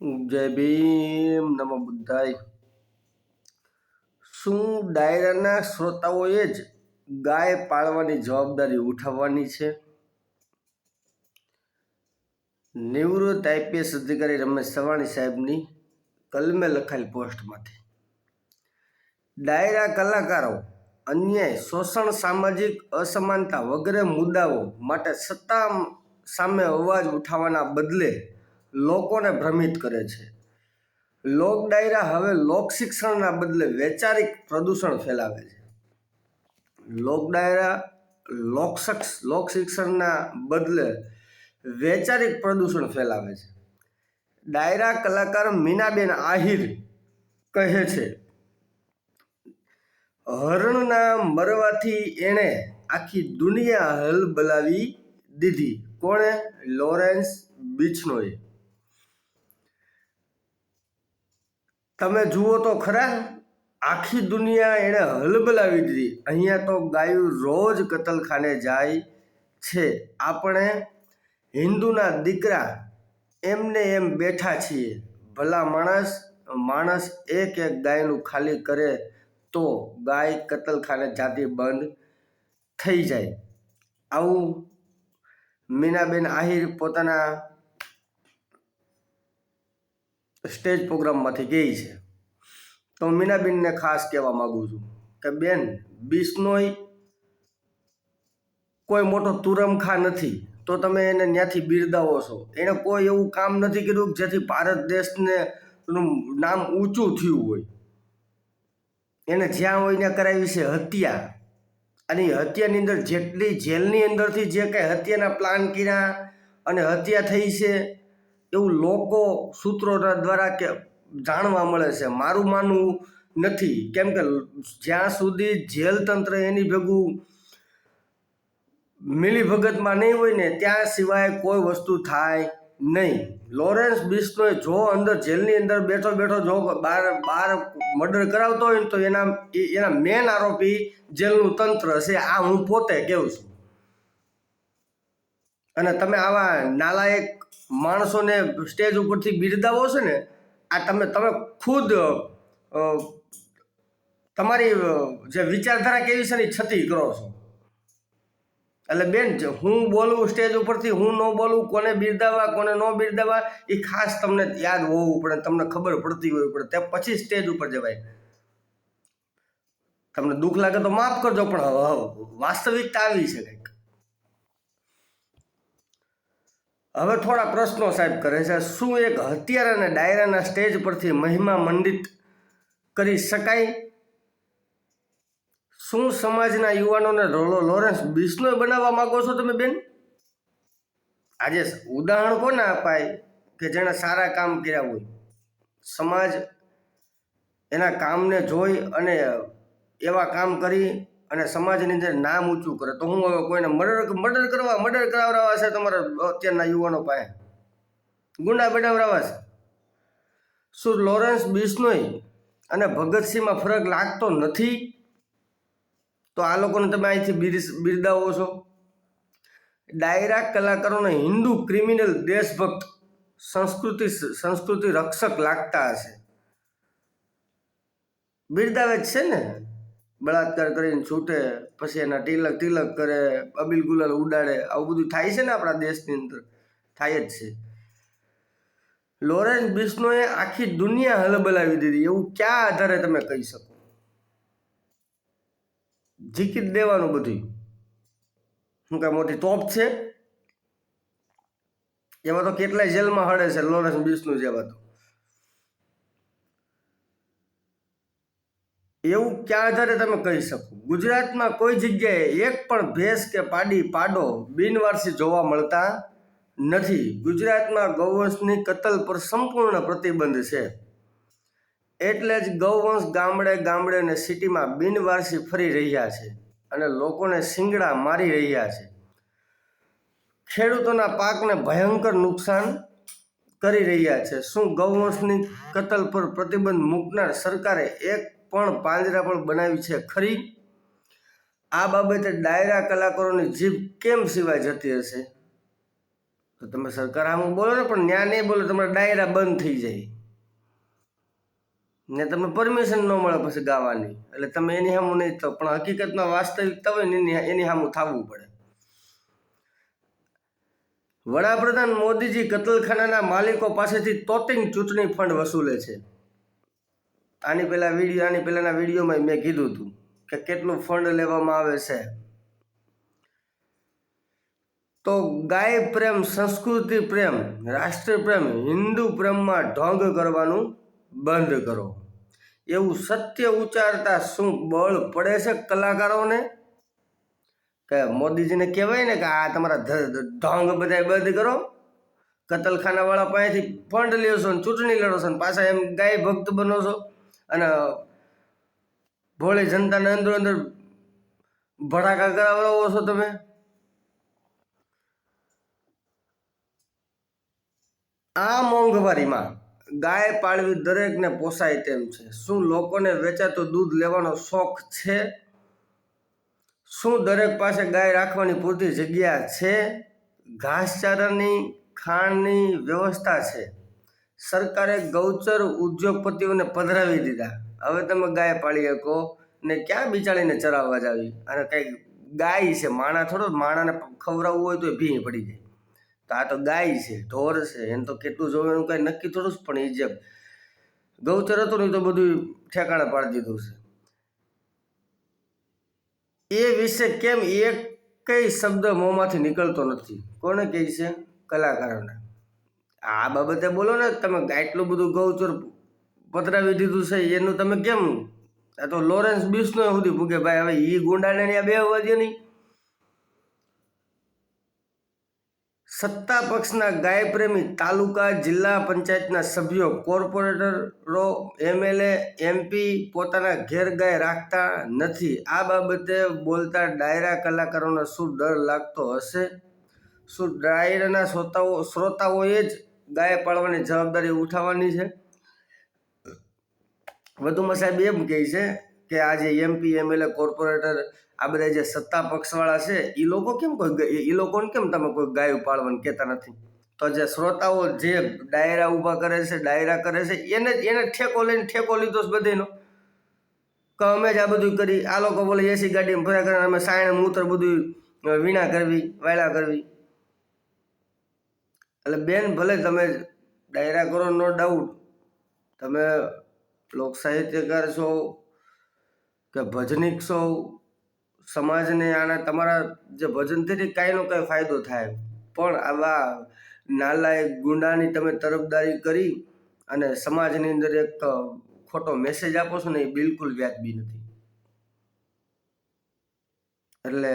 જય ભીમ, નમો બુદ્ધાય. શું ડાયરાના શ્રોતાઓએ જ ગાય પાળવાની જવાબદારી ઉઠાવવાની છે? નિવૃત્ત આઈપીએસ અધિકારી રમેશ સવાણી સાહેબની કલમે લખાયેલ પોસ્ટમાંથી. ડાયરા કલાકારો, અન્યાય, શોષણ, સામાજિક અસમાનતા વગેરે મુદ્દાઓ માટે સત્તા સામે અવાજ ઉઠાવવાના બદલે લોકોને ભ્રમિત કરે છે. લોક ડાયરા હવે લોક શિક્ષણના બદલે વૈચારિક પ્રદૂષણ ફેલાવે છે. લોક ડાયરા, લોક લોક શિક્ષણના બદલે વૈચારિક પ્રદૂષણ ફેલાવે છે. ડાયરા કલાકાર મીનાબેન આહિર કહે છે, હરણના મરવાથી એણે આખી દુનિયા હલ બલાવી દીધી. કોણે? લોરેન્સ બિચ્નોએ. તમે જુઓ તો ખરા, આખી દુનિયા એણે હલબલાવી દીધી. અહીંયા તો ગાયું રોજ કતલખાને જાય છે. આપણે હિન્દુના દીકરા એમને એમ બેઠા છીએ. ભલા માણસ માણસ એક એક ગાયનું ખાલી કરે તો ગાય કતલખાને જાતી બંધ થઈ જાય. આવું મીનાબેન આહિર પોતાના સ્ટેજ પ્રોગ્રામમાંથી ગઈ છે. તો મીનાબેનને ખાસ કહેવા માગું છું કે બેન, બિસ્નોય કોઈ મોટો તુરમખા નથી. તો તમે એને ત્યાંથી બિરદાવો છો. એણે કોઈ એવું કામ નથી કર્યું જેથી ભારત દેશને નામ ઊંચું થયું હોય. એને જ્યાં હોય ત્યાં કરાવી છે હત્યા. અને હત્યાની અંદર જેટલી જેલની અંદરથી જે કંઈ હત્યાના પ્લાન કર્યા અને હત્યા થઈ છે એવું લોકો સૂત્રોના દ્વારા કે જાણવા મળે છે. મારું માનવું નથી. કેમ કે જ્યાં સુધી જેલ તંત્ર એની ભેગું મિલીભગતમાં નહીં હોય ને, ત્યાં સિવાય કોઈ વસ્તુ થાય નહીં. લોરેન્સ બિસ્નોએ જો અંદર જેલની અંદર બેઠો બેઠો જો બાર બાર મર્ડર કરાવતો હોય ને તો એના એના મેન આરોપી જેલનું તંત્ર છે. આ હું પોતે કહું છું? અને તમે આવા નાલાયક માણસોને સ્ટેજ ઉપરથી બિરદાવો છો ને, આ તમે તમે ખુદ તમારી જે વિચારધારા કેવી છે ને છતી કરો છો. એટલે બેન હું બોલું સ્ટેજ ઉપરથી, હું ન બોલું, કોને બિરદાવવા, કોને ન બિરદાવવા, એ ખાસ તમને યાદ હોવું પડે તમને ખબર પડતી હોવી પડે. તે પછી સ્ટેજ ઉપર જવાય. તમને દુઃખ લાગે તો માફ કરજો, પણ વાસ્તવિકતા આવી છે કંઈક. હવે થોડા પ્રશ્નો સાહેબ કરે છે. શું એક હત્યારા અને ડાયરાના સ્ટેજ પરથી મહિમા મંડિત કરી શકાય? શું સમાજના યુવાનોને લોરેન્સ બિશ્નોય બનાવવા માંગો છો તમે બેન? આજે ઉદાહરણ કોને અપાય કે જેણે સારા કામ કર્યા હોય? સમાજ એના કામને જોઈ અને એવા કામ કરી અને સમાજની અંદર નામ ઊંચું કરે, તો હું હવે કોઈને મર્ડર મર્ડર કરવા મર્ડર કરાવડાવવા છે તમારા અત્યારના યુવાનો પાસે? ગુંડા બનાવડાવવા છે શું લોરેન્સ બિશ્નોય અને ભગતસિંહમાં ફરક લાગતો નથી? તો આ લોકોને તમે અહીંથી બિરસ, બિરદાવો છો. ડાયરા કલાકારોને હિન્દુ ક્રિમિનલ દેશભક્ત, સંસ્કૃતિ સંસ્કૃતિ રક્ષક લાગતા હશે. બિરદાવે જ છે ને? બળાત્કાર કરીને છૂટે, પછી એના તિલક તિલક કરે, અબિલ ગુલાલ ઉડાડે, આવું બધું થાય છે ને આપણા દેશની અંદર? થાય જ છે. લોરેન્સ બિસ્નોએ આખી દુનિયા હલબલાવી દીધી. એવું ક્યાં આધારે તમે કહી શકો? જીકી દેવાનું બધું શું કાંઈ મોટી તોપ છે? એમાં તો કેટલાય જેલમાં હળે છે લોરેન્સ બિશ્નુ જેવા તો. એવું ક્યાં આધારે તમે કહી શકો? ગુજરાતમાં કોઈ જગ્યાએ એક પણ ભેંસ કે પાડી, પાડો બિનવારસી જોવા મળતા નથી. ગુજરાતમાં ગૌવંશની કતલ પર સંપૂર્ણ પ્રતિબંધ છે. એટલે જ ગૌવંશ ગામડે ગામડે અને સિટીમાં બિનવારસી ફરી રહ્યા છે અને લોકોને શિંગડા મારી રહ્યા છે. ખેડૂતોના પાકને ભયંકર નુકસાન કરી રહ્યા છે. શું ગૌવંશની કતલ પર પ્રતિબંધ મૂકનાર સરકારે એક પણ પાંજરા પણ બનાવી છે ખરી? આ બાબતે ડાયરા કલાકારોની જીભ કેમ સિવાય જતી હશે? તો તમે સરકાર આમ બોલો ને, પણ ન્યા નહીં બોલો, તમારા ડાયરા બંધ થઈ જાય. ને તમે પરમિશન ન મળે પછી ગાવાની. એટલે તમે એની સામું નહીં થો પણ હકીકતમાં વાસ્તવિકતા હોય ને, એની એની સામું થવું પડે. વડાપ્રધાન મોદીજી કતલખાનાના માલિકો પાસેથી તોતિંગ ચૂંટણી ફંડ વસૂલે છે. આની પહેલાં વીડિયો આની પહેલાંના વિડીયોમાં મેં કીધું હતું કે કેટલું ફંડ લેવામાં આવે છે. તો ગાય પ્રેમ, સંસ્કૃતિ પ્રેમ રાષ્ટ્ર પ્રેમ, હિન્દુ પ્રેમમાં ઢોંગ કરવાનું બંધ કરો. એવું સત્ય ઉચ્ચારતા શું બળ પડે છે કલાકારોને? કે મોદીજીને કહેવાય ને કે આ તમારા ઢોંગ બધા બંધ કરો. કતલખાનાવાળા પાસેથી ફંડ લ્યો છો ચૂંટણી લડો છો પાછા એમ ગાય ભક્ત બનો છો. અને ભોળી જનતાને અંદર અંદર ભડાકા કરાવડાવો છો તમે? આ મોંઘવારીમાં ગાય પાળવી દરેકને પોસાય તેમ છે. શું લોકોને વેચાતું દૂધ લેવાનો શોખ છે? શું દરેક પાસે ગાય રાખવાની પૂરતી જગ્યા છે? ઘાસચારાની, ખાણની વ્યવસ્થા છે. સરકારે ગૌચર ઉદ્યોગપતિઓને પધરાવી દીધા. હવે તમે ગાય પાળી શકો ને ક્યાં બિચારીને ચરાવવા જાવી? અને કંઈક ગાય છે, માણા થોડો, માણાને ખવડાવવું હોય તો ભીં પડી જાય. તો આ તો ગાય છે, ઢોર છે, એને તો કેટલું જોવે એનું કાંઈ નક્કી થોડું જ, પણ એ જે ગૌચર હતું ને તો બધું ઠેકાણે પાડી દીધું છે. એ વિશે કેમ એક કઈ શબ્દ મોંમાંથી નીકળતો નથી? કોને કહે છે? કલાકારોને. આ બાબતે બોલો ને, તમે આટલું બધું ગૌચર પધરાવી દીધું છે, એનું તમે કેમ? આ તો લોરેન્સ બિસ્નો સુધી પૂગે ભાઈ, હવે એ ગુંડાને ત્યાં બે દે નહીં. સત્તા પક્ષના ગાય પ્રેમી તાલુકા જિલ્લા પંચાયતના સભ્યો, કોર્પોરેટરો, એમએલએ, એમપી પોતાના ઘેર ગાય રાખતા નથી. આ બાબતે બોલતા ડાયરા કલાકારોને શું ડર લાગતો હશે? શું ડાયરાના શ્રોતાઓ શ્રોતાઓએ જ ગાય પાળવાની જવાબદારી ઉઠાવવાની છે. વધુમાં સાહેબ એમ કહે છે કે આ જે એમપી એમએલએ કોર્પોરેટર આ બધા જે સત્તા પક્ષવાળા છે એ લોકો કેમ કોઈ એ લોકોને કેમ તમે કોઈ ગાયું પાળવાનું કહેતા નથી? તો જે શ્રોતાઓ જે ડાયરા ઊભા કરે છે, ડાયરા કરે છે, એને એને ઠેકો લઈને ઠેકો લીધો છે બધાનો. કે અમે જ આ બધું કરી, આ લોકો બોલે, એસી ગાડીમાં ફર્યા કરે અમે સાયણ, મૂત્ર બધું વીણા કરવી, વાયલા કરવી. એટલે બેન, ભલે તમે ડાયરા કરો, નો ડાઉટ તમે લોક સાહિત્યકાર છો કે ભજનિક છો, સમાજને આના તમારા જે ભજનથી કાંઈનો કાંઈ ફાયદો થાય. પણ આવા નાલાયક ગુંડાની તમે તરફદારી કરી અને સમાજની અંદર એક ખોટો મેસેજ આપો છો ને, એ બિલકુલ વ્યાજબી નથી. એટલે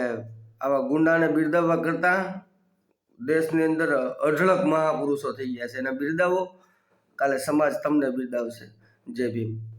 આવા ગુંડાને બિરદાવવા કરતાં દેશની અંદર અઢળક મહાપુરુષો થઈ ગયા છે. અને બિરદાવો કાલે સમાજ તમને બિરદાવશે. જય ભીમ.